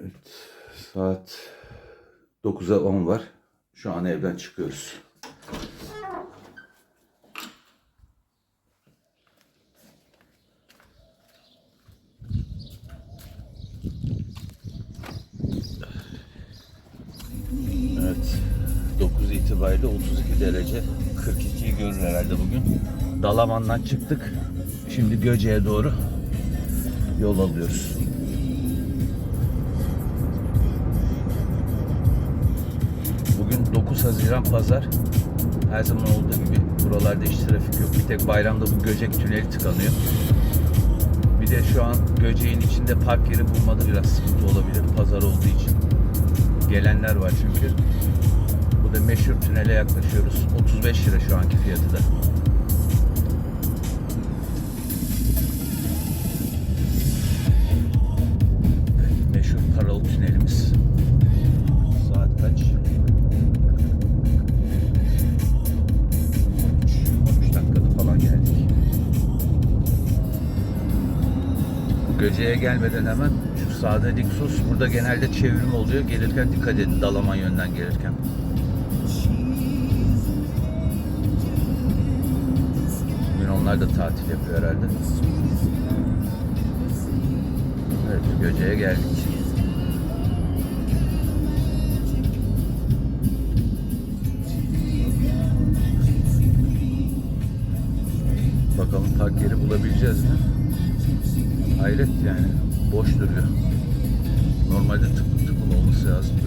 Evet, saat 9'a 10 var. Şu an evden çıkıyoruz. Evet. 9 itibariyle 32 derece. 42'yi görür herhalde bugün. Dalaman'dan çıktık. Şimdi Göce'ye doğru yol alıyoruz. 9 Haziran Pazar. Her zaman olduğu gibi buralarda hiç trafik yok. Bir tek bayramda bu Göcek tüneli tıkanıyor. Bir de şu an Göcek'in içinde park yeri bulmada biraz sıkıntı olabilir pazar olduğu için. Gelenler var çünkü. Bu da meşhur tünele yaklaşıyoruz. 35 lira şu anki fiyatı da. Göce'ye gelmeden hemen şu sağda dik sus. Burada genelde çevrim oluyor. Gelirken dikkat edin Dalaman yönden gelirken. Bugün onlar da tatil yapıyor herhalde. Evet Göce'ye geldik. Bakalım park yeri bulabileceğiz mi? Hayret yani. Boş duruyor. Normalde tıklım tıklım olması lazımdı.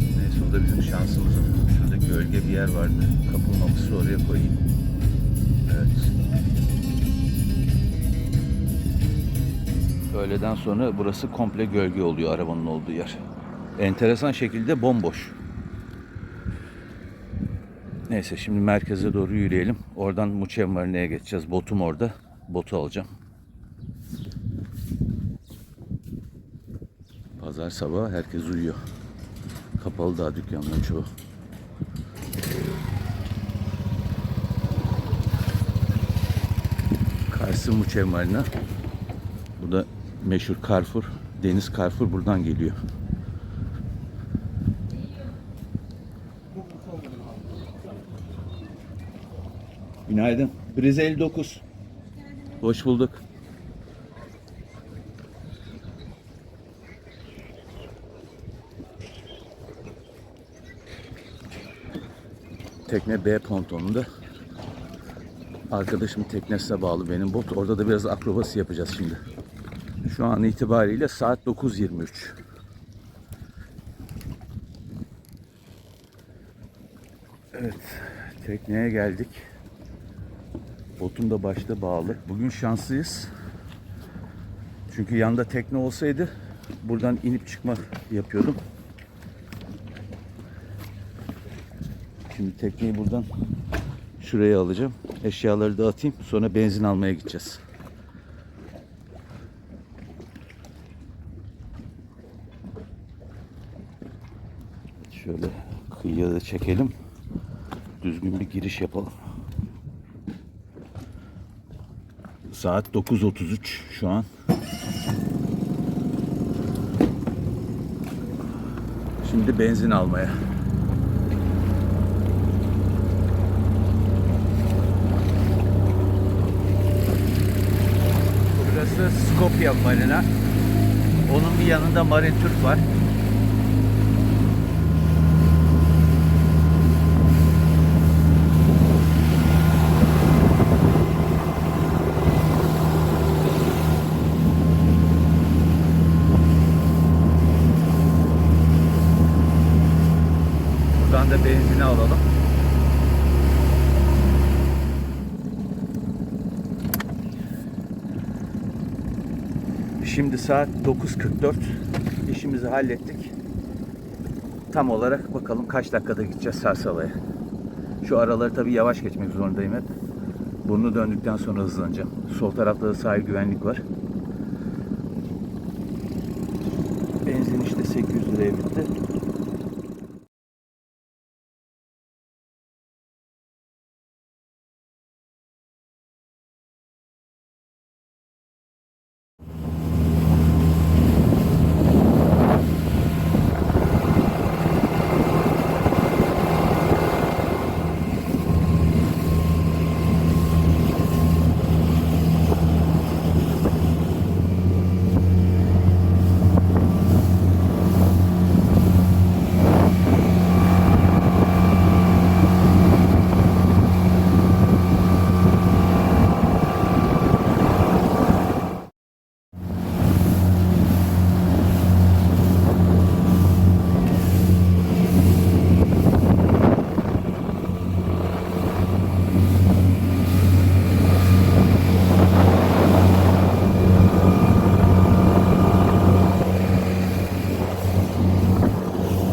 Neyse o da bizim şansımız. Şurada gölge bir yer vardı. Kapılmamışsa oraya koyayım. Evet. Öğleden sonra burası komple gölge oluyor arabanın olduğu yer. Enteresan şekilde bomboş. Neyse şimdi merkeze doğru yürüyelim. Oradan Muçev Marine'ye geçeceğiz. Botum orada. Botu alacağım. Pazar sabahı herkes uyuyor. Kapalı daha dükkanların çoğu. Karşı Muçev Marina. Bu da meşhur Carrefour. Deniz Carrefour buradan geliyor. Günaydın. Brize 59. Hoş bulduk. Tekne B pontonunda. Arkadaşımın teknesine bağlı benim bot. Orada da biraz akrobasi yapacağız şimdi. Şu an itibariyle saat 9.23. Evet, tekneye geldik. Botum da başta bağlı. Bugün şanslıyız. Çünkü yanda tekne olsaydı buradan inip çıkma yapıyordum. Şimdi tekneyi buradan şuraya alacağım. Eşyaları da atayım. Sonra benzin almaya gideceğiz. Şöyle kıyıya da çekelim. Düzgün bir giriş yapalım. Saat 9.33 şu an. Şimdi benzin almaya. Burası Skopje Marina. Onun bir yanında Marin Türk var. Buradan da benzini alalım. Şimdi saat 9.44. İşimizi hallettik. Tam olarak bakalım kaç dakikada gideceğiz Sarsalı'ya. Şu araları tabii yavaş geçmek zorundayım hep. Burnu döndükten sonra hızlanacağım. Sol tarafta da sahil güvenlik var. Benzin işte 800 liraya bitti.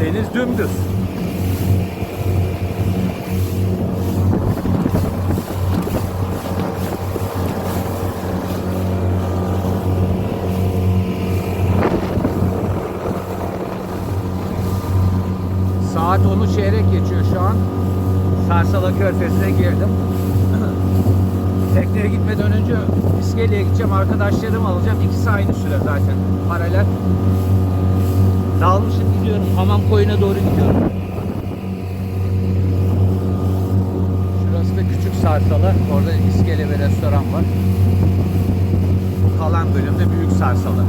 Deniz dümdüz. Saat 10'u çeyrek geçiyor şu an. Sarsala Körfezi'ne girdim. Tekneye gitmeden önce iskeleye gideceğim. Arkadaşlarımı alacağım. İkisi aynı süre zaten. Paralel. Dalmışım gidiyorum. Hamam koyuna doğru gidiyorum. Şurası da küçük Sarsala. Orada iskele ve restoran var. Kalan bölümde büyük Sarsala.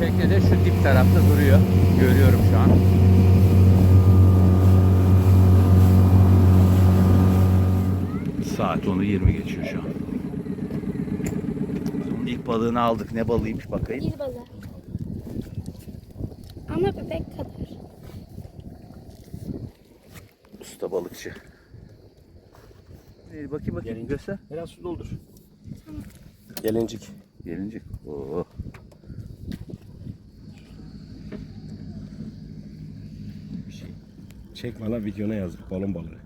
Tekne de şu dip tarafta duruyor. Görüyorum şu an. Saat 10'u 20 geçiyor şu an. Bunun ilk balığını aldık. Ne balığıymış bakayım. Bir balığı. Ama bebek kadar. Usta balıkçı. Ee, bakayım bakayım Gelin. göster. Biraz su doldur. Gelincik. Gelincik. Oo. Bir şey. Çek bana videona yazdık balon balığı.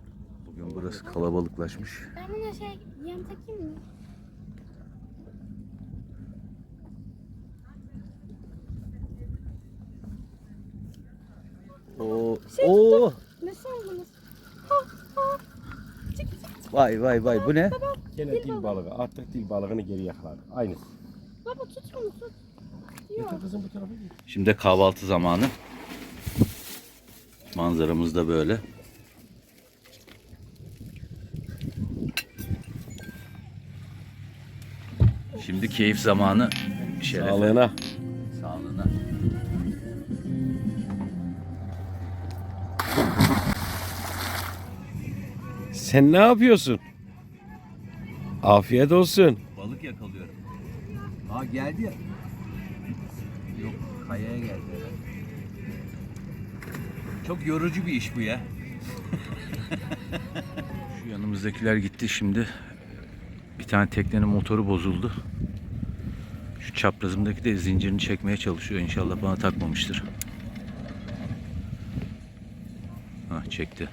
Bugün burası kalabalıklaşmış. Ben buna şey yem takayım mı? Oo. Şey Oo. Ha ha. Çık çık. Vay vay vay bu ne? Baba, Gene Dil dil balığı. Attık dil balığını geri yakaladık. Aynı. baba tut tut. Yok. Kızım bu tarafa git. Şimdi de kahvaltı zamanı. Manzaramız da böyle. Şimdi keyif zamanı. Şerefe. Sağlığına. Sağlığına. Sen ne yapıyorsun? Afiyet olsun. Balık yakalıyorum. Aa geldi ya. Yok kayaya geldi herhalde. Çok yorucu bir iş bu ya. Şu yanımızdakiler gitti şimdi. Bir tane teknenin motoru bozuldu. Şu çaprazımdaki de zincirini çekmeye çalışıyor. İnşallah bana takmamıştır. Ha çekti.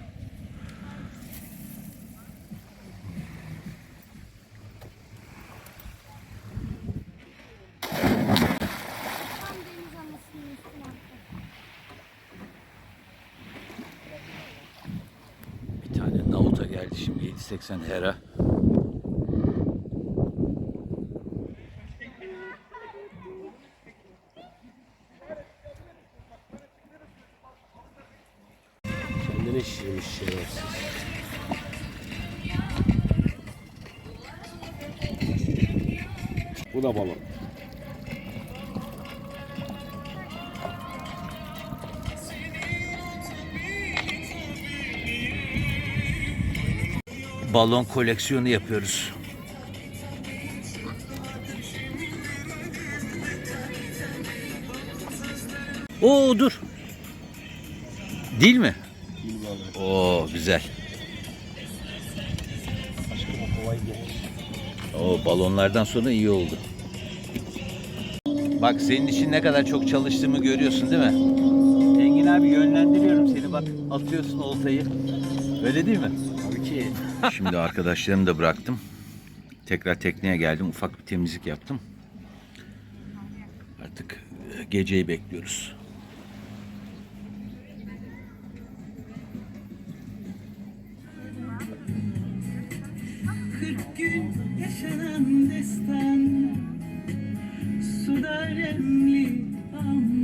Tam deniz anasının üstüne attım. Nauta geldi şimdi 780 Hera. Kendini şişirmiş şerefsiz. Bu da balon. Balon koleksiyonu yapıyoruz. Oo dur. Değil mi? Balığı. Oo güzel. O balonlardan sonra iyi oldu. Bak senin için ne kadar çok çalıştığımı görüyorsun değil mi? Engin abi yönlendiriyorum seni bak atıyorsun oltayı. Öyle değil mi? Ki. Şimdi arkadaşlarımı da bıraktım. Tekrar tekneye geldim. Ufak bir temizlik yaptım. Artık e, geceyi bekliyoruz. Gün yaşanan destan Suda remli ama